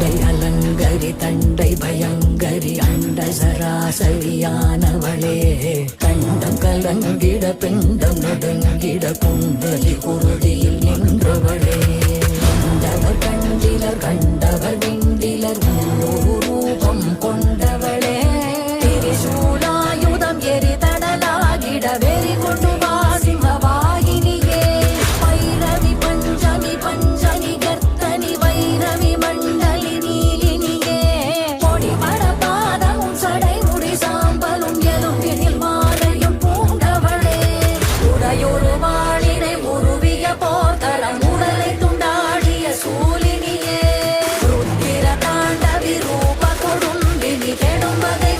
அண்டை அலங்கரி தண்டை பயங்கரி அண்ட சராசரியானவளே. கண்டம் கலங்கிட பிண்டம் நடுங்கிட குண்டலி உறுதியில் நின்றவளே. கண்டவர் கண்டிலர் கண்டவர் விண்டிலர் ரூபம் கொண்ட they